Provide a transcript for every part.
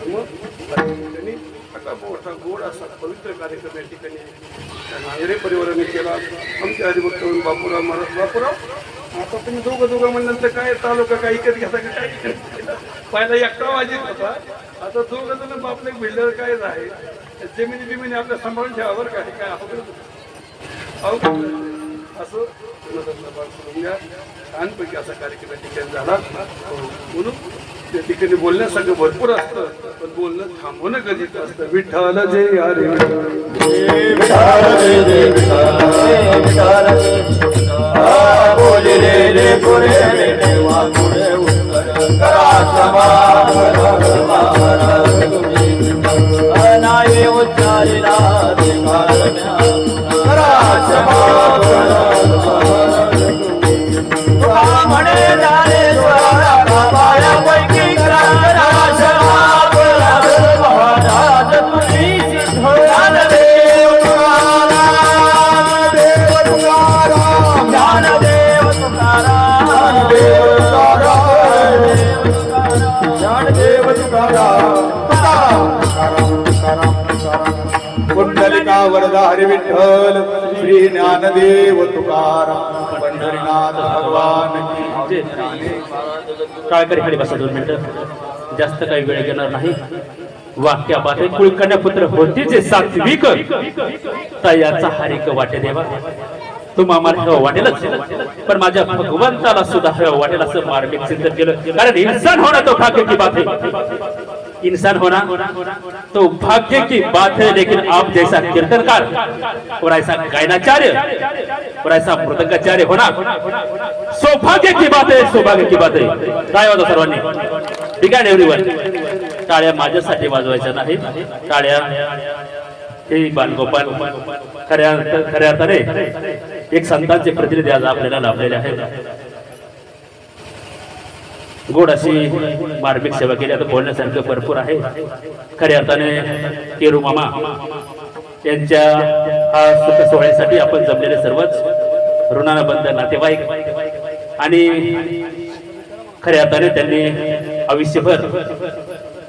सभागृह धर्म त्यांनी असा मोठा गोड असा पवित्र कार्यक्रम या ठिकाणी त्या परिवाराने केला आमचे हरिभक्त बापूराव महाराज बापूराव आता तुम्ही दोघं दोघं म्हणल्यानंतर काय तालुका काही इकत घेता का काय पहिला एकटा वाजित होता आता दोघं जण बापले बिल्डर काय आहे जमिनी बिमिनी आपल्या सांभाळून ठेवावर काय काय आपण असं करून घ्या छानपैकी असा कार्यक्रम ठिकाणी झाला म्हणून त्या ठिकाणी बोलण्यासारखं भरपूर असतं पण बोलणं थांबवणं गरजेचं असतं. विठ्ठल जे अरे विठ्ठल. बोले रे रे रे देवा उत्तर. करा विठ्ठल श्री ज्ञानदेव तुकाराम पंढरीनाथ भगवान की खाली बसा दोन मिनिटं. जास्त काही वेळ घेणार नाही. वाक्यापाठ कुळकन्या पुत्र होती जे सात्विक. तयाचा हरिक वाटे देवा. तुम्हा मला हवं वाटेलच. पण माझ्या भगवंताला सुद्धा हवं वाटेल असं मार्मिक चिंतन केलं. कारण इन्सान होणं तो भाग्य की बात इंसान होना तो भाग्य की बात है लेकिन आप जैसा कीर्तनकार और ऐसा गायनाचार्य और ऐसा मृदंगाचार्य होना सौभाग्य की बात आहे सौभाग्य की बात आहे काय होतं सर्वांनी? ठीक आहे एव्हरीवन टाळ्या माझ्यासाठी वाजवायच्या नाही टाळ्या हे बालगोपाल खऱ्या खऱ्या अर्थाने एक संतांचे प्रतिनिधी आज आपल्याला लाभलेले आहेत. गोड अशी मार्मिक सेवा केली. आता बोलण्यासारखं भरपूर आहे. खऱ्या अर्थाने केरू मामा त्यांच्या हा सुख सोहळ्यासाठी आपण जमलेले सर्वच ऋणानुबंध नातेवाईक आणि खऱ्या अर्थाने त्यांनी आयुष्यभर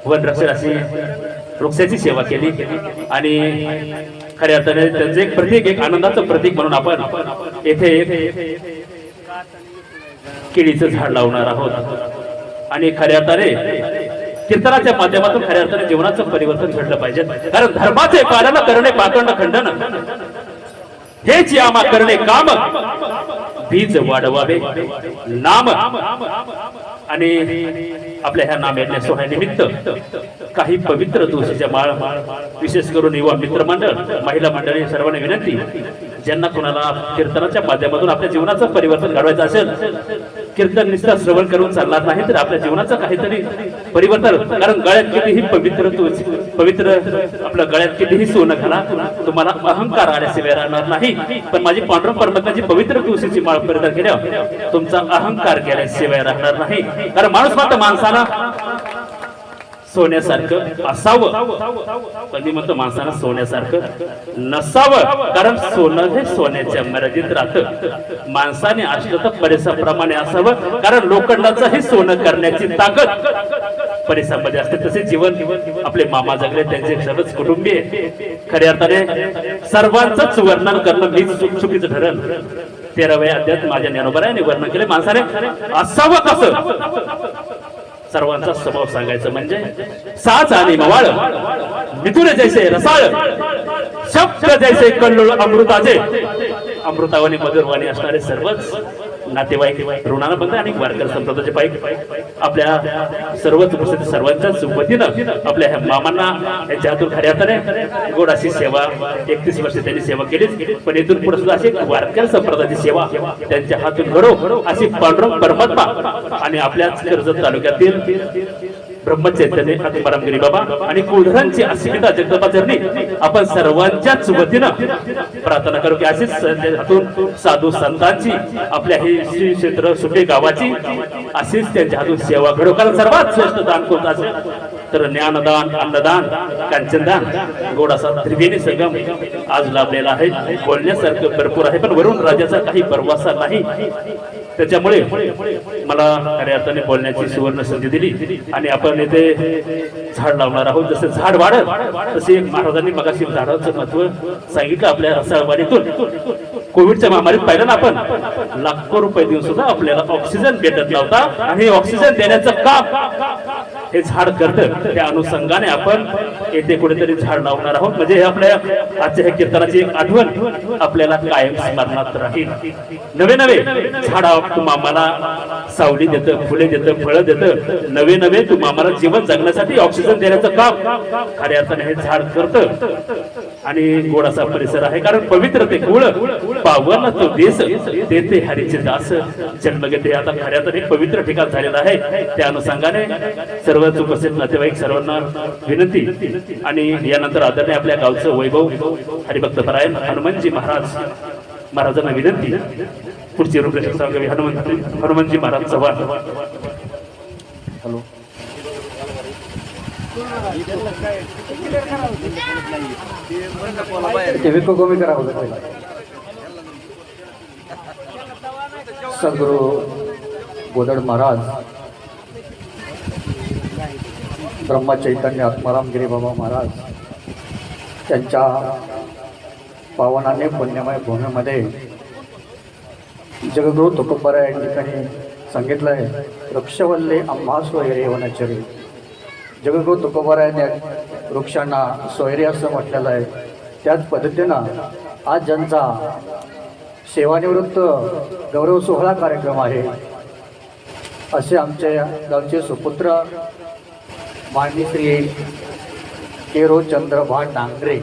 वनरक्षण अशी वृक्षाची सेवा केली. आणि खऱ्या अर्थाने त्यांचं एक प्रतीक एक आनंदाचं प्रतीक म्हणून आपण येथे एक केळीचं झाड लावणार आहोत. आणि खऱ्या अर्थाने कीर्तनाच्या माध्यमातून खऱ्या अर्थाने जीवनाचं परिवर्तन घडलं पाहिजे. कारण धर्माचे पालन करणे पाखंड खंडन. हेच यामा करणे काम. बीज वाढवावे. नाम. आणि आपल्या ह्या नाम येण्या सोहळ्यानिमित्त काही पवित्र तुळशीच्या माळ विशेष करून युवा मित्रमंडळ महिला मंडळी सर्वांना विनंती. ज्यांना कोणाला कीर्तनाच्या माध्यमातून आपल्या जीवनाचं परिवर्तन घडवायचं असेल कीर्तन निष्ठा श्रवण करून चालणार नाही तर आपल्या जीवनाचं काहीतरी परिवर्तन. कारण गळ्यात कितीही पवित्र पवित्र आपल्या गळ्यात कितीही सोनं घाला तुम्हाला अहंकार आल्याशिवाय राहणार नाही. पण माझी पांडुरंग परमात्म्याची पवित्र तुळशीची माळ परिधान केल्या तुमचा अहंकार गेल्याशिवाय राहणार नाही. कारण माणूस मात्र माणसाला सोन्यासारखं असावं. पण मी म्हणतो माणसानं सोन्यासारखं नसावं. कारण सोनं हे सोन्याच्या मर्यादित राहतं. माणसाने असलं तर परिसराप्रमाणे असावं. कारण लोखंडाचं हे सोनं करण्याची ताकद. परिसरामध्ये असते तसे जीवन. आपले मामा जगले त्यांचे सर्वच कुटुंबीय. खऱ्या अर्थाने सर्वांचंच वर्णन करणं मी चुक- चुकीचं ठरण तेराव्या अध्यात माझ्या ज्ञानोबरायाने वर्णन केले माणसाने असावं कसं सर्वांचा स्वभाव सांगायचं म्हणजे साच आणि मवाळ मिथुन जैसे रसाळ शब्द जैसे कल्लोळ अमृताचे. अमृतावानी मधुरवाणी असणारे सर्वच नातेवाईक ऋणानं बंद आणि वारकर संप्रदायाचे पाईक. आपल्या सर्वच उपस्थित सर्वांच्याच वतीनं आपल्या ह्या मामांना यांच्या हातून खऱ्या अर्थाने गोड अशी सेवा एकतीस वर्ष त्यांनी सेवा केलीच. पण इथून पुढे सुद्धा अशी वारकर संप्रदायाची सेवा त्यांच्या हातून घडो अशी पांडुरंग परमात्मा आणि आपल्याच कर्जत तालुक्यातील ब्रह्मचैतन्य अति परमगिरी बाबा आणि कुलधरांची अस्मिता जगदंबा चरणी आपण सर्वांच्याच वतीनं प्रार्थना करू की अशीच हातून साधू संतांची आपल्या ही श्री क्षेत्र सुटे गावाची अशीच त्यांच्या हातून सेवा घडो कारण सर्वात श्रेष्ठ दान कोणतं असेल तर ज्ञानदान अन्नदान कांचनदान गोडासा त्रिवेणी संगम आज लाभलेला आहे. बोलण्यासारखं भरपूर आहे पण वरून राजाचा काही परवासा नाही. त्याच्यामुळे मला खऱ्या अर्थाने बोलण्याची सुवर्ण संधी दिली आणि आपण इथे झाड लावणार आहोत. जसं झाड वाढत तसे महाराजांनी मगाशी झाडाचं महत्त्व सांगितलं आपल्या रसाळवाडीतून कोविडच्या महामारीत पाहिलं ना आपण लाखो रुपये देऊन सुद्धा आपल्याला ऑक्सिजन भेटत नव्हता आणि हे ऑक्सिजन देण्याचं काम हे झाड करतं. त्या अनुषंगाने आपण येथे कुठेतरी झाड लावणार आहोत. म्हणजे हे आपल्या आजच्या ह्या कीर्तनाची एक आठवण आपल्याला कायम स्मरणात राहील. नवे नवे झाड तू मामाला सावली देतं फुले देतं फळं देतं. नवे नवे तू मामाला जीवन जगण्यासाठी ऑक्सिजन देण्याचं काम. खऱ्या अर्थाने हे झाड करतं. आणि गोड असा परिसर आहे. कारण पवित्र ते कुळ पावन तो देश तेथे हरीचे दास. जन्म घेते आता खऱ्या तर एक पवित्र ठिकाण झालेलं आहे. त्या अनुषंगाने सर्व उपस्थित नातेवाईक सर्वांना विनंती आणि यानंतर आदरणीय आपल्या गावचं वैभव हरिभक्त परायण हनुमानजी महाराज महाराजांना विनंती. पुढची रूपरेषा हनुमंत हनुमानजी महाराज चव्हाण. हॅलो. टीव्ही को कमी करा होतं. पहिला सद्गुरु गोदड महाराज ब्रह्मा चैतन्य आत्माराम गिरी बाबा महाराज त्यांच्या पावनाने पुण्यमय भूमीमध्ये जगगुरु तुकोबरा या ठिकाणी सांगितलं आहे वृक्षवल्ले आम्हा वगैरे होण्याचे जगगुरु तुकोबारायने वृक्षांना सोयरे असं म्हटलेलं आहे. त्याच पद्धतीनं आज ज्यांचा सेवानिवृत्त गौरव सोहळा कार्यक्रम आहे असे आमचे गावचे सुपुत्र माननी श्री केरो चंद्रभान डांगरे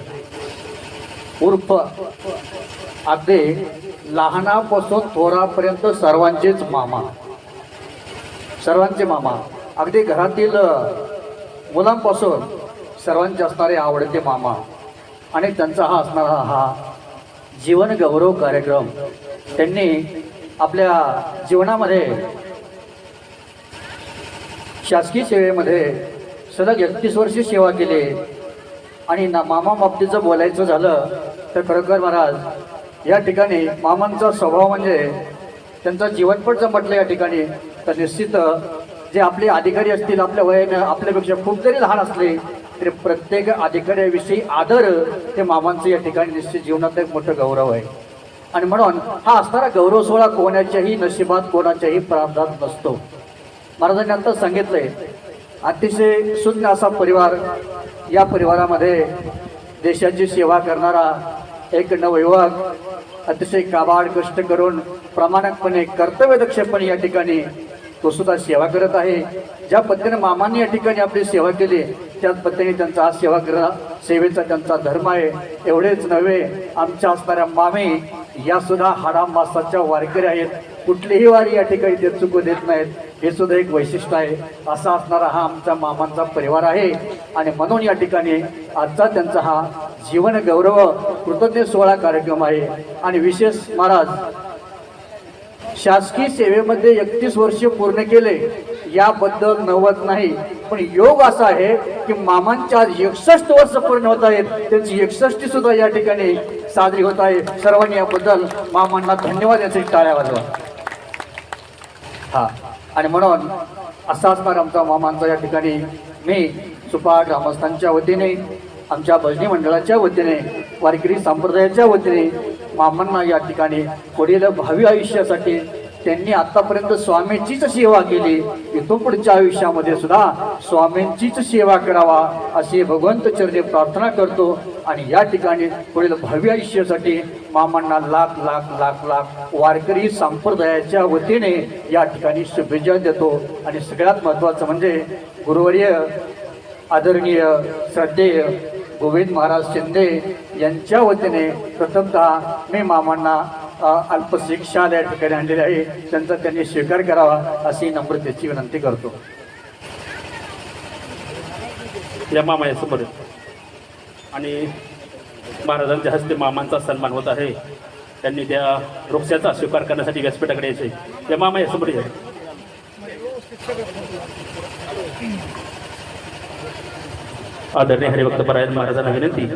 उर्फ अगदी लहानापासून थोरापर्यंत सर्वांचेच मामा सर्वांचे मामा. अगदी घरातील मुलांपासून सर्वांचे असणारे आवडते मामा. आणि त्यांचा हा असणारा हा जीवन गौरव कार्यक्रम. त्यांनी आपल्या जीवनामध्ये शासकीय सेवेमध्ये सलग एकतीस वर्षे सेवा केली. आणि ना मामा बाबतीचं बोलायचं झालं तर खरोखर महाराज या ठिकाणी मामांचा स्वभाव म्हणजे त्यांचा जीवनपट जर म्हटलं या ठिकाणी. तर निश्चित जे आपले अधिकारी असतील आपल्या वयानं आपल्यापेक्षा खूप जरी लहान असले तरी प्रत्येक अधिकाऱ्याविषयी आदर ते मामांचं या ठिकाणी निश्चित जीवनात एक मोठं गौरव आहे. आणि म्हणून हा असणारा गौरव सोहळा कोणाच्याही नशिबात कोणाच्याही प्रांतात नसतो. महाराजांनी आता सांगितलंय अतिशय शून्य असा परिवार या परिवारामध्ये देशाची सेवा करणारा एक नवयुवक अतिशय काबाड कष्ट करून प्रामाणिकपणे कर्तव्यदक्षपणे या ठिकाणी तो सुद्धा सेवा करत आहे. ज्या पद्धतीने मामांनी या ठिकाणी आपली सेवा केली त्याच पद्धतीने त्यांचा हा सेवा करा सेवेचा त्यांचा धर्म आहे. एवढेच नव्हे आमच्या असणाऱ्या मामे या सुद्धा हाडामासाच्या वारकरी आहेत. कुठलीही वारी या ठिकाणी ते चुकू देत नाहीत. हे सुद्धा एक वैशिष्ट्य आहे. असा असणारा हा आमचा मामांचा परिवार आहे. आणि म्हणून या ठिकाणी आजचा त्यांचा हा जीवन गौरव कृतज्ञ सोहळा कार्यक्रम आहे. आणि विशेष महाराज शासकीय सेवेमध्ये एकतीस वर्ष पूर्ण केले याबद्दल नवत नाही. पण योग असा आहे की मामांच्या आज एकसष्ट वर्ष पूर्ण होत आहेत त्यांची एकसष्टी सुद्धा या ठिकाणी साजरी होत आहे. सर्वांनी याबद्दल मामांना धन्यवाद याचे टाळ्या वाजवा. हा. आणि म्हणून असा असणार आमचा मामांचा या ठिकाणी. मी सुपा ग्रामस्थांच्या वतीने आमच्या भजनी मंडळाच्या वतीने वारकरी संप्रदायाच्या वतीने मामांना या ठिकाणी पुढील भावी आयुष्यासाठी त्यांनी आतापर्यंत स्वामींचीच सेवा केली. इथून पुढच्या आयुष्यामध्ये सुद्धा स्वामींचीच सेवा करावा अशी भगवंत चरणी प्रार्थना करतो. आणि या ठिकाणी पुढील भव्य आयुष्यासाठी मामांना लाख लाख लाख लाख वारकरी संप्रदायाच्या वतीने या ठिकाणी शुभेच्छा देतो. आणि सगळ्यात महत्त्वाचं म्हणजे गुरुवर्य आदरणीय श्रद्धेय गोविंद महाराज शिंदे यांच्या वतीने प्रथमतः मी मामांना अल्पशिक्षा या ठिकाणी आणलेली आहे. त्यांचा त्यांनी स्वीकार करावा अशी नम्रतेची विनंती करतो. या मामा समोर. आणि महाराजांच्या हस्ते मामांचा सन्मान होत आहे. त्यांनी त्या वृक्षाचा स्वीकार करण्यासाठी व्यासपीठाकडे यायचे. या मामा या समोर या. आदरणीय हरिभक्त परायण महाराजांना विनंती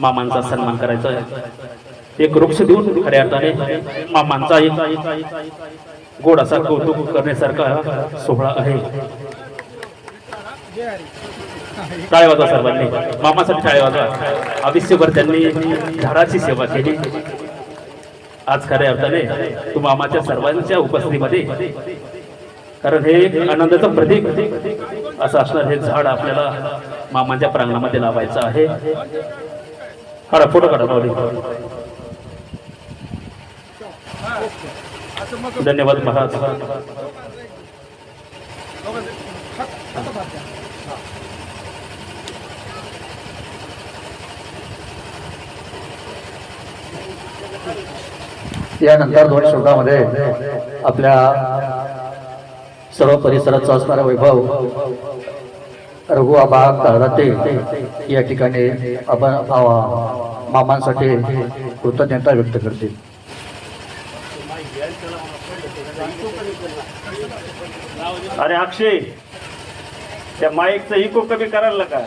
मामांचा सन्मान करायचा आहे. एक वृक्ष देऊन खऱ्या अर्थाने मामांचा एक गोड असा कौतुक करण्यासारखा सोहळा आहे. टाळे वाजवा सर्वांनी. मामासाठी टाळे वाजवा. आयुष्यभर त्यांनी झाडाची सेवा केली. आज खऱ्या अर्थाने तू मामाच्या सर्वांच्या उपस्थितीमध्ये कारण हे एक आनंदाचं प्रतीक असं असणार हे झाड आपल्याला मामाच्या प्रांगणामध्ये लावायचं आहे. काढा फोटो काढा धन्यवाद महाराज. यानंतर दोन शब्दामध्ये आपल्या सर्व परिसरात असणारा वैभव रघु आबा तळराते या ठिकाणी आपण आ- मामांसाठी कृतज्ञता व्यक्त करतील अरे अक्षय त्या माईकचं इको कमी करायला का